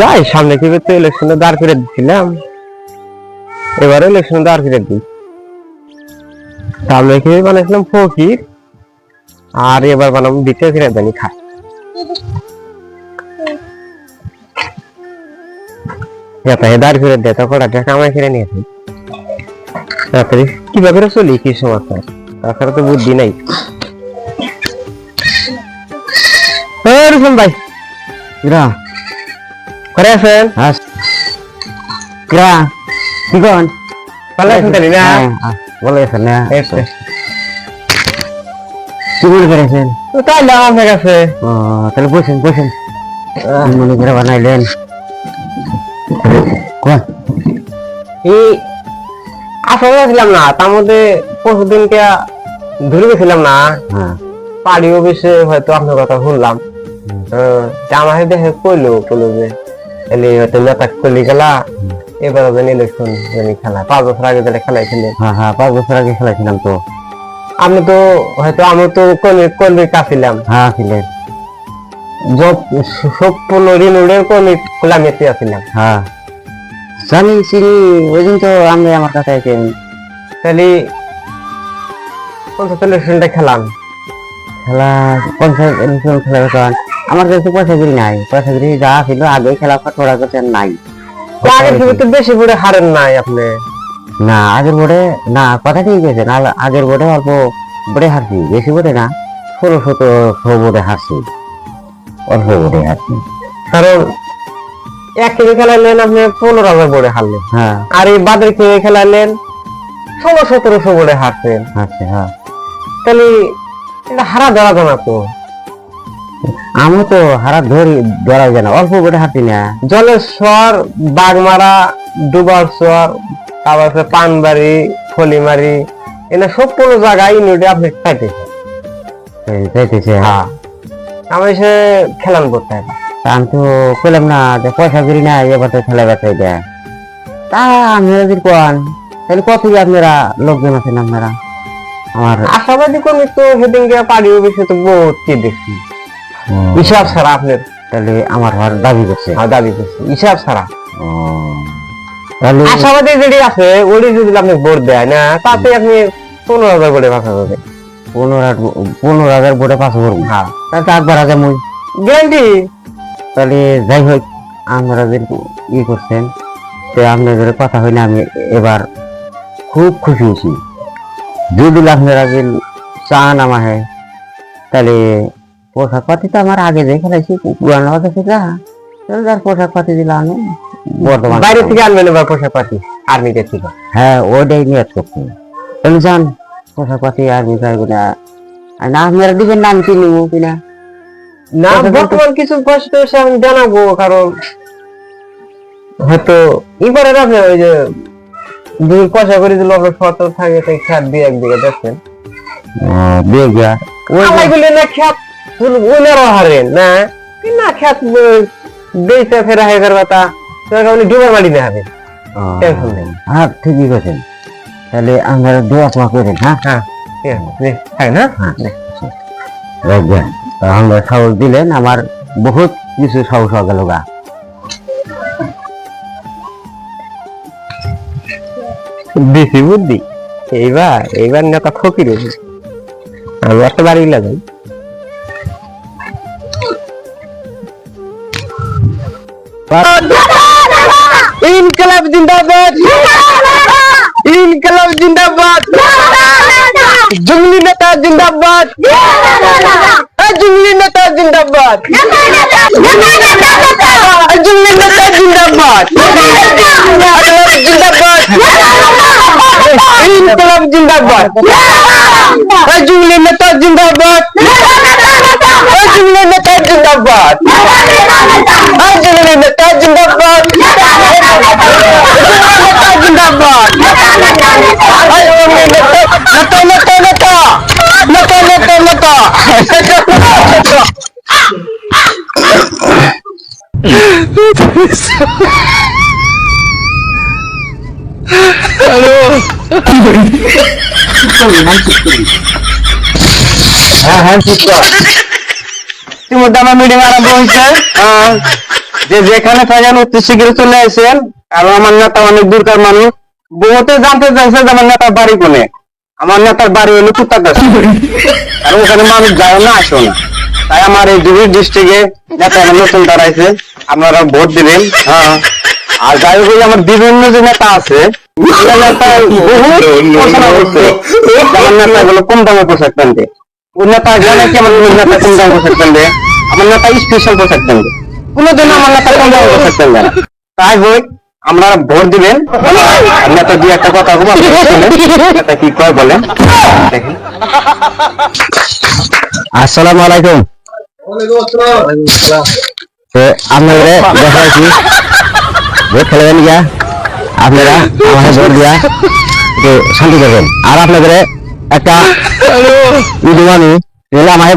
যাই, সামনে কি তো ইলেকশনে দাঁড় করে দিছিলাম। এবারে ইলেকশনে দাঁড় করে দিই। সামনে কি বানাইছিলাম? ফকির। আর এবার বানাবো দ্বিতীয় ফিরে জানি খা যাতে দাঁড় করে দেয় তখন একটা কামাই ফিরে নিয়েছি। তাড়াতাড়ি, কীভাবে করে চলি? কি সমস্যা? তাছাড়া তো বুদ্ধি নাই। ভাই। করে আছেন কিরা কি কন ভালো আছেন তাহলে না বলে গেছেন না। কি মনে করেছেন তো তাইলে আমার কাছে ও তাহলে বসেন বসেন মনে করে বানাইলেন কোন এই আসলে ছিলাম না তার মধ্যে পরশুদিন কে ধরে গেছিলাম না। পাড়ি অফিসে হয়তো আপনার কথা শুনলাম। তা দেখে কইলো কইলো যে। এলি হয়তো নেতা কলি গেলা এবার যেন ইলেকশন জানি খেলা। পাঁচ বছর আগে যেটা খেলাইছিলেন হ্যাঁ হ্যাঁ পাঁচ বছর আগে খেলাছিলাম তো। আমি তো হয়তো আমি তো কলি কলি কাছিলাম হ্যাঁ ছিলেন ঋণ উড়ে কলি খোলামেতে আছিলাম। হ্যাঁ। জানি চিনি ওই দিন তো আমি আমার কাছে আছেন তাহলে পঞ্চায়েত ইলেকশনটা খেলাম। খেলা পঞ্চায়েত ইলেকশন খেলা আমার কাছে পয়সা গিরি নাই। পয়সা গিরি যা ছিল আগে খেলা ফাটোরা করতে নাই। আগের থেকে তো বেশি করে হারেন নাই আপনি। না আগের বোর্ডে না কথা ঠিক আছে না আগের বোর্ডে অল্প বোর্ডে হারছি বেশি বোর্ডে না ষোলো সতেরো বোর্ডে হারছি। অল্প বোর্ডে হারছি। কারণ এক কেজি খেলাইলেন আপনি পনেরো হাজার বোর্ডে হারলেন। হ্যাঁ। আর এই বাদের কেজি খেলাইলেন ষোলো সতেরোশো বোর্ডে হারছেন। হারছি হ্যাঁ। তাহলে এটা হারা ধরা জানা তো। আমি তো হারা ধরি ধরাই জানা অল্প বোর্ডে হারছি না। জলের স্বর বাগমারা ডুবার স্বর তারপর পানবাড়ি ফলিমারি এনে সব কোনো জায়গায় ইউনিটে আপনি হ্যাঁ। আমি সে খেলান করতে আমি তো পেলাম না যে পয়সা করি না এবার তো খেলা দেয় তা আমি যদি কোন তাহলে কত আপনারা লোকজন আছেন আপনারা? আমার আশাবাদী কর্মী তো সেদিন গিয়ে পাড়ি অফিসে তো বহুত কি দেখছি। হিসাব ছাড়া আপনার? তাহলে আমার ঘর দাবি করছে। হ্যাঁ, দাবি করছি। হিসাব ছাড়া। তাহলে আশাবাদী যেটি আছে ওটি যদি আপনি ভোট দেয় না তাতে আপনি পনেরো হাজার করে বাঁচা যাবে পনেরো হাজার পনেরো হাজার বোর্ডে পাস করব হ্যাঁ। তাহলে তো একবার আগে মুই। গ্যারান্টি তাহলে যাই হোক আমরা যে ই করছেন তো আপনাদের কথা হইলে আমি এবার খুব খুশি হয়েছি। যদি আপনারা যে চান আমাকে তাহলে পোশাক পাতি তো আমার আগে যে খেলাইছি পুরানো কথা সেটা যার পোশাক পাতি দিলাম আমি বর্তমান বাইরে থেকে আনবেন এবার পোশাক পাতি আর্মিতে থেকে হ্যাঁ ওটাই নিয়ে করছি তাহলে যান পোশাক পাতি আর মিটারগুলা আর না আপনারা দিবেন না আমি কিনে নেব কিনা? না বর্তমান কিছু তো আমি জানাব কারণ হয়তো ই করে রাখবে ওই যে দুই পয়সা করে দিল আপনার সতর থাকে তাই খ্যাত দিয়ে একদিকে দেখছেন গিয়া ওই না খ্যাত হারেন না? কি না খ্যাত বেইতে ফেরা হয়ে গেল তা তোর কারণে ডুবার বাড়ি না হবে টেনশন নেই হ্যাঁ ঠিকই করেছেন তাহলে আপনারা দোয়া তোমা করেন হ্যাঁ? হ্যাঁ ঠিক আছে নে, হ্যাঁ। তাহলে সাহস দিলেন আমার বহুত কিছু সাহস হয়ে গেল গা। বেশি বুদ্ধি। এইবার এইবার নেতা ফকির আমি একটা বাড়ি লাগাই ইনকলাব জিন্দাবাদ ইনকলাব জিন্দাবাদ জঙ্গলি নেতা জিন্দাবাদ এই জঙ্গলি নেতা জিন্দাবাদ এই জঙ্গলি নেতা জিন্দাবাদ আদালত জিন্দাবাদ ইনকলাব জিন্দাবাদ এই জঙ্গলি নেতা জিন্দাবাদ এই জঙ্গলি নেতা জিন্দাবাদ এই জঙ্গলি নেতা জিন্দাবাদ জিন্দাবাদ এই জঙ্গলি নেতা নেতা নেতা নেতা নেতা নেতা নেতা হ্যাঁ হ্যাঁ ঠিক তো যেখানে থাকেন অতি শীঘ্র চলে আসেন। কারণ আমার নেতা অনেক দূরকার মানুষ। বহুতে জানতে চাইছে যে আমার নেতার বাড়ি কোনে? আমার নেতার বাড়ি হলো কুত্তাকাশি আর ওখানে মানুষ যায় না, আসো না। তাই আমার এই দুই ডিস্ট্রিক্টে নেতা নতুন দাঁড়াইছে। আপনারা ভোট দিবেন। হ্যাঁ। আর যাই হোক আমার বিভিন্ন যে নেতা আছে নেতা আমার নেতা গুলো কম দামে পোশাক পেনবে কোনোদিন আমার না তাই আমরা ভোট দিবেন। একটা কথা আপনাদের দেখা ভোট খেলবেন গিয়া আপনারা শান্তি করবেন। আর আপনাদের একটা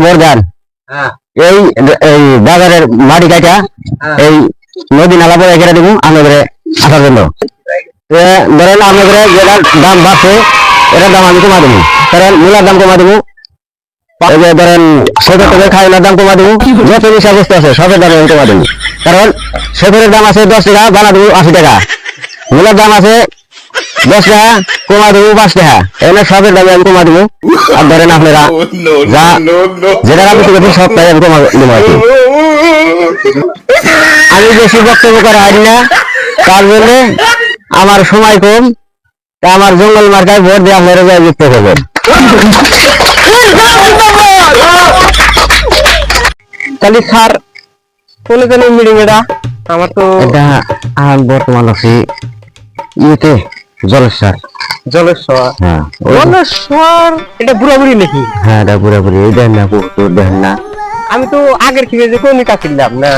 ভোট এই এই বাজারের মাটি কাটা এই নদী নালা পরে কেটে দিব আপনাদের আসার জন্য। ধরেন আপনাদের যেটা দাম বাড়ছে এটার দাম আমি কমা দেবো। কারণ মূলার দাম কমা দেবো। এই যে ধরেন সতের টাকা খাইলার দাম কমা দেবো। যত বিষয়বস্তু আছে সবের দাম আমি কমা দেবো। কারণ সতের দাম আছে দশ টাকা বানা দেবো আশি টাকা। মূলার দাম আছে দশ টাকা কমা দেবো পাঁচ টাকা এখানে সবের দামে আমি কমা দেবো। আর ধরেন আপনারা যা যেটা আপনি করছেন সব তাই আমি কমা দেবো আর আমি বেশি বক্তব্য করা হয় না। তার জন্য আমার সময় কম। তা আমার জঙ্গল মার্কায় ভোট দিয়ে আপনারা জয় যুক্ত করবেন তাহলে স্যার কোনে জানি মিটিং এটা আমার তো এটা আমার বর্তমান আছি ইয়েতে জলেশ্বর। জলেশ্বর। হ্যাঁ জলেশ্বর? এটা বুড়াবুড়ি নাকি? হ্যাঁ এটা পুরোপুরি এই দেখেন না পুকুর দেখেন না। আমি তো আগের কি যে কোন কাছিলাম না।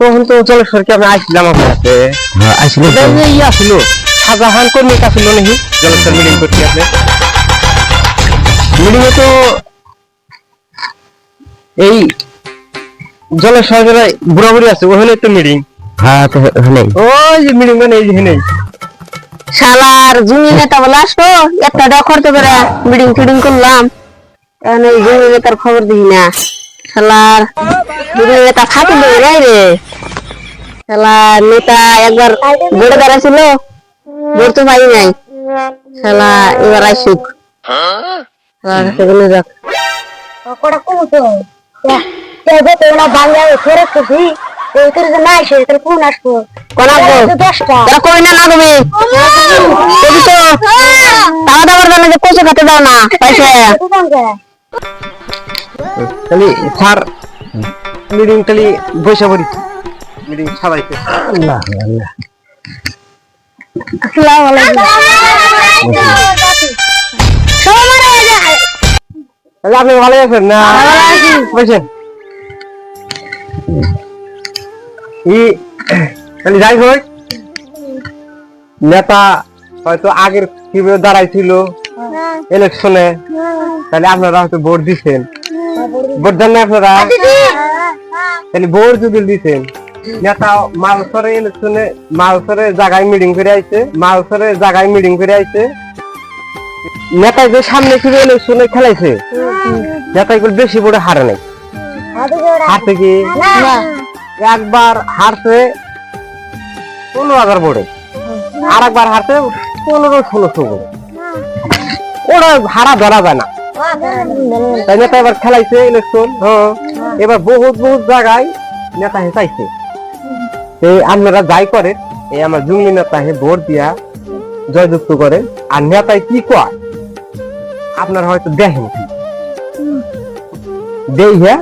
তখন তো জলেশ্বর কি আমি আসছিলাম আপনার হাতে। হ্যাঁ আসলে ইয়া ছিল শাহজাহান কর্মী কাছিল নাকি? জলেশ্বর মিটিং করছি আপনি মিটিং তো এই জলেশ্বর বুড়াবুড়ি আছে ওখানে তো মিটিং হ্যাঁ তো ওই যে মিটিং মানে এই যে নেই শালার জমি নেতা বলে আসো একটা ডা করতে পারে মিটিং ফিটিং করলাম। এখন এই জমি নেতার খবর দিই না। শালার জমি নেতা দেবে নাই রে। শালার নেতা একবার বোর্ডে দাঁড়াছিল বোর্ড তো পাই নাই। শালা এবার আসুক। যাক। কটা বাংলায় ফেরত করছি ওই তোর না আসে তাহলে কোন আসব? কই না না কবি কবি তো খাওয়া দাওয়ার জন্য যে কচু খেতে দাও না পাইছে তাহলে স্যার মিটিং তাহলে বসে পড়ি। মিটিং সবাইকে। আল্লাহ আল্লাহ। আসসালামু আলাইকুম। সবাই মারা যায় তাহলে আপনি ভালো আছেন না? বসেন। ই তাহলে যাই হোক নেতা হয়তো আগের কীভাবে দাঁড়াইছিল ইলেকশনে তাহলে আপনারা হয়তো ভোট দিচ্ছেন ভোট দেন না আপনারা? তাহলে ভোট যদি দিচ্ছেন নেতা মালসরে ইলেকশনে মালসরে জায়গায় মিটিং করে আইছে মালসরে জায়গায় মিটিং করে আইছে। নেতা যে সামনে ছিল ইলেকশনে খেলাইছে নেতা এগুলো বেশি ভোটে হারে নাই। হারছে কি একবার হারছে পনেরো হাজার ভোটে। আর একবার হারছে পনেরো ষোলোশো ভোটে ওরা হারা ধরা যায় না। তাই নেতা এবার খেলাইছে ইলেকশন হ্যাঁ। এবার বহুত বহুত জায়গায় নেতা হেসাইছে এই আপনারা যাই করে এই আমার জঙ্গি নেতা হে ভোট দিয়া জয়যুক্ত করে। আর নেতাই কি কয়? আপনারা হয়তো দেখেন দেই হ্যাঁ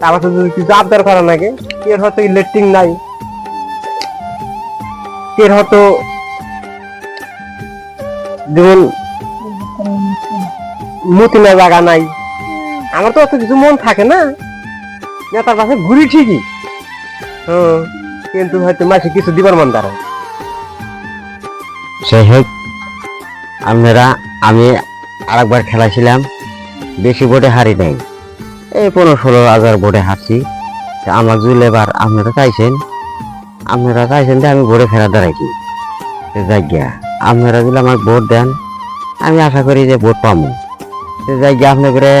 তারপর যদি কিছু আবদার করা লাগে এর হয়তো ইলেকট্রিক নাই। এর হয়তো যেমন মতিনা জায়গা নাই। আমার তো অত কিছু মন থাকে না। নেতার পাশে ঘুরি ঠিকই। হ্যাঁ কিন্তু হয়তো মাসে কিছু দিবার মন দাঁড়ায় যাই হোক, আপনারা, আমি আরেকবার খেলাছিলাম। বেশি ভোটে হারি নাই। এই পনেরো ষোলো হাজার ভোটে হারছি। আমার জুল এবার আপনারা চাইছেন। আপনারা চাইছেন যে আমি ভোটে ফেরা যাই গিয়া আপনারা যদি আমার ভোট দেন, আমি আশা করি যে ভোট পাবো। যাই গিয়া আপনি করে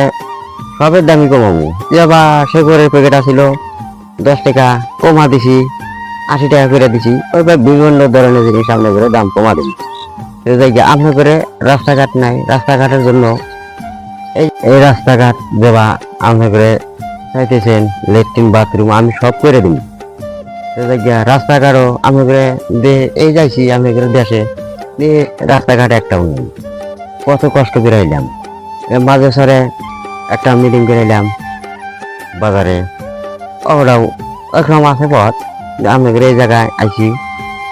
সবের দামই কমাবো। যে বা সে ঘরের প্যাকেট আছিল দশ টাকা কমা দিছি, আশি টাকা করে দিছি, ওইবার বিভিন্ন ধরনের জিনিস আপনার করে দাম কমা দিন তো দেখি আপনার করে রাস্তাঘাট নাই, রাস্তাঘাটের জন্য এই এই রাস্তাঘাট দেওয়া আপনার করে চাইতেছেন, লেট্রিন, বাথরুম, আমি সব করে দিই রাস্তাঘাটও আমি করে এই যাইছি আমি দেশে। দিয়ে রাস্তাঘাট একটা নেই কত কষ্ট করে এলাম মাঝে সরে একটা মিটিং করে এলাম বাজারে। ওরাও ওরকম আছে পথ আমি করে এই জায়গায় আইছি,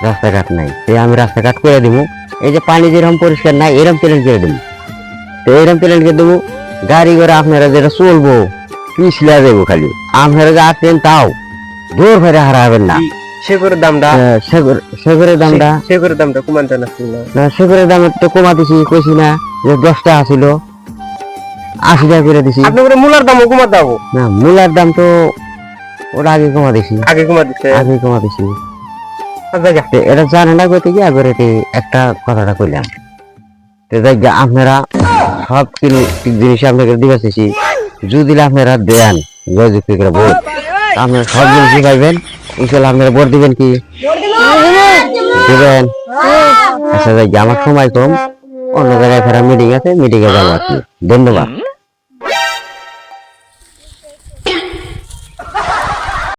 রাস্তাঘাট নাই। তো আমি রাস্তাঘাট করে দিব এই যে পানি যেরকম পরিষ্কার নাই, এরকম প্লেন করে দিব তো এরকম প্লেন করে দেবো গাড়ি করে আপনারা যেটা চলবো, পিছলা দেবো খালি। আপনারা যে আসছেন তাও দূর ফেরে হারাবেন না। দামটা? আহ, দামটা। দামটা না না, দাম তো কমা দিছি কইছি না যে দশ টাকা আশি টাকা করে দিছি। আপনি মূলার দামও কমা দাও না মূলার দাম তো ওটা আগে কমা দিছি। আগে কমা আগে কমা দিছি। এটা জানে না আগে একটা কথাটা কইলাম। তো দেখ আপনারা সব কিছু জিনিস আপনাকে দিবে যদি আপনারা দেন করে আপনারা সব জিনিস পাইবেন ইনশাল্লাহ আপনারা ভোট দিবেন কি? দিবেন? আচ্ছা ভাই আমার সময় কম। অন্য জায়গায় ফেরা মিটিং আছে মিটিংয়ে যাব আর কি। ধন্যবাদ।